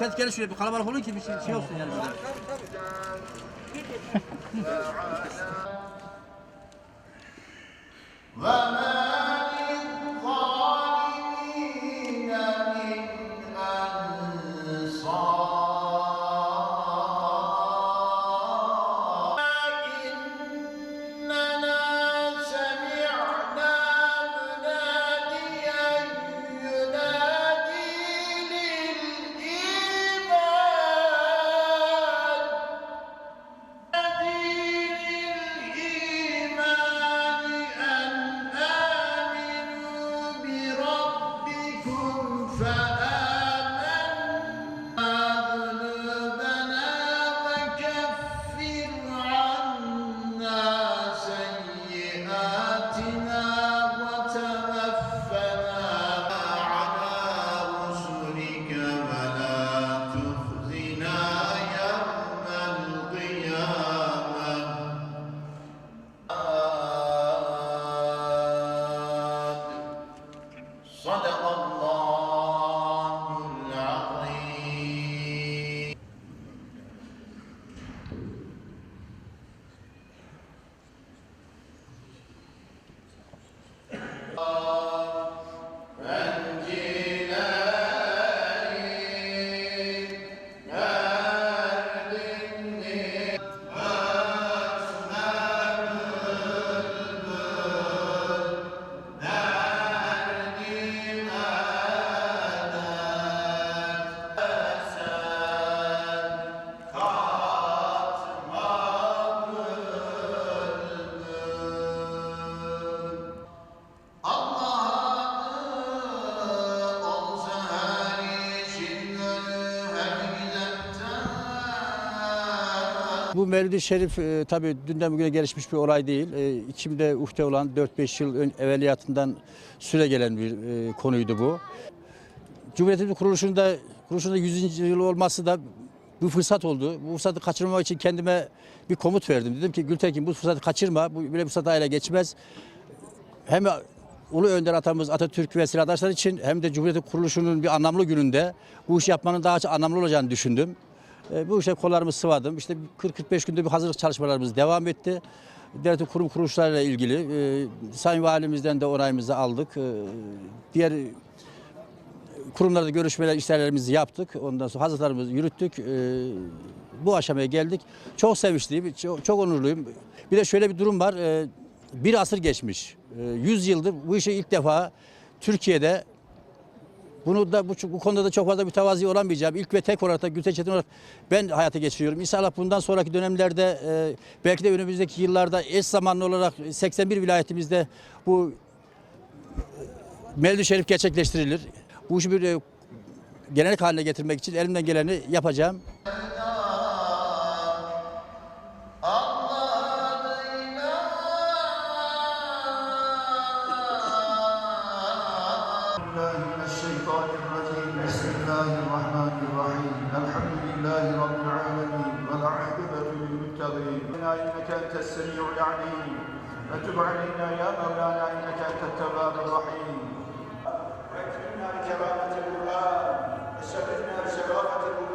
Sen gel şuraya bir kalabalık olun ki bir şey, şey olsun yani. Tabii. Bu Mevlid-i Şerif e, tabii dünden bugüne gelişmiş bir olay değil. E, içimde uhde olan 4-5 yıl ön, evveliyatından süre gelen bir e, konuydu bu. Cumhuriyetimizin kuruluşunda, kuruluşunda 100. yıl olması da bir fırsat oldu. Bu fırsatı kaçırmamak için kendime bir komut verdim. Dedim ki Gültekin bu fırsatı kaçırma, bu böyle fırsat ayla geçmez. Hem Ulu Önder atamız Atatürk ve silahdaşlar için hem de Cumhuriyetin kuruluşunun bir anlamlı gününde bu işi yapmanın daha anlamlı olacağını düşündüm. E, bu işe kollarımı sıvadım. İşte 40-45 günde bir hazırlık çalışmalarımız devam etti. Devletin kurum kuruluşlarıyla ilgili e, Sayın Valimizden de onayımızı aldık. E, diğer kurumlarda görüşmeler, işlerimizi yaptık. Ondan sonra hazırlıklarımızı yürüttük. Bu aşamaya geldik. Çok sevinçliyim, çok, çok onurluyum. Bir de şöyle bir durum var. Bir asır geçmiş. E, 100 yıldır bu işi ilk defa Türkiye'de bunu da bu, bu konuda da çok fazla bir mütevazi olamayacağım. İlk ve tek olarak da Gülten Çetin olarak ben hayata geçiriyorum. İnşallah bundan sonraki dönemlerde e, belki de önümüzdeki yıllarda eş zamanlı olarak 81 vilayetimizde bu e, Mevlid-i Şerif gerçekleştirilir. Bu işi bir e, gelenek haline getirmek için elimden geleni yapacağım. Allah'ın الشيطان الرجيم. بسم الله الرحمن الرحيم. الحمد لله رب العالمين. والعاقبة للمتقين إنك أنت السميع العليم. وتب علينا يا مولانا إنك أنت التواب الرحيم. وأكرمنا بكرامة القرآن. وشرفنا بشرافة القرآن.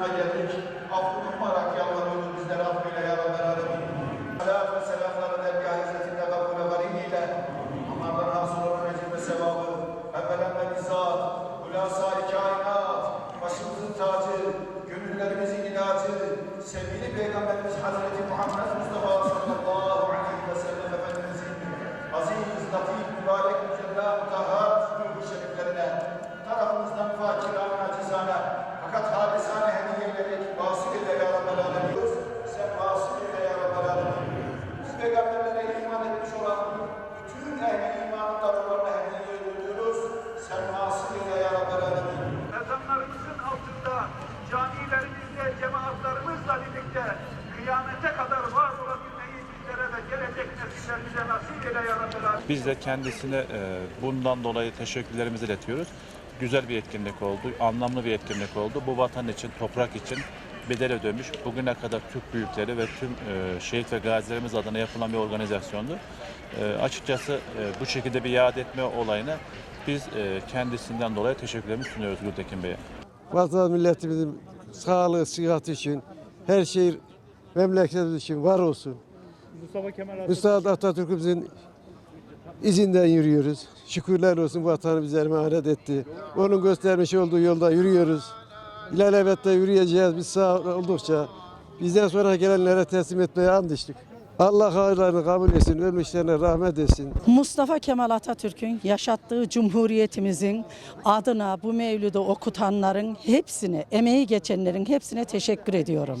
haya Biz de kendisine e, bundan dolayı teşekkürlerimizi iletiyoruz. Güzel bir etkinlik oldu, anlamlı bir etkinlik oldu. Bu vatan için, toprak için bedel ödemiş. Bugüne kadar Türk büyükleri ve tüm e, şehit ve gazilerimiz adına yapılan bir organizasyondu. E, açıkçası e, bu şekilde bir yad etme olayına biz e, kendisinden dolayı teşekkürlerimizi sunuyoruz Gültekin Bey'e. Vatan milletimizin sağlığı, sıhhati için her şey memleketimiz için var olsun. Mustafa Kemal Atatürk Mustafa Atatürk'ümüzün izinden yürüyoruz. Şükürler olsun vatanı bize emanet etti. Onun göstermiş olduğu yolda yürüyoruz. İlelebette yürüyeceğiz biz sağ oldukça. Bizden sonra gelenlere teslim etmeye and içtik. Allah hayırlarını kabul etsin, ölmüşlerine rahmet etsin. Mustafa Kemal Atatürk'ün yaşattığı cumhuriyetimizin adına bu mevlüdü okutanların hepsine, emeği geçenlerin hepsine teşekkür ediyorum.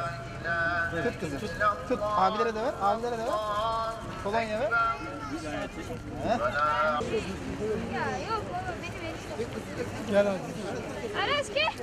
Tut kızım. Tut. Tut. Abilere de ver. Abilere de ver. Kolonya ver. Ya yok oğlum beni beni. Gel hadi. Aras gel.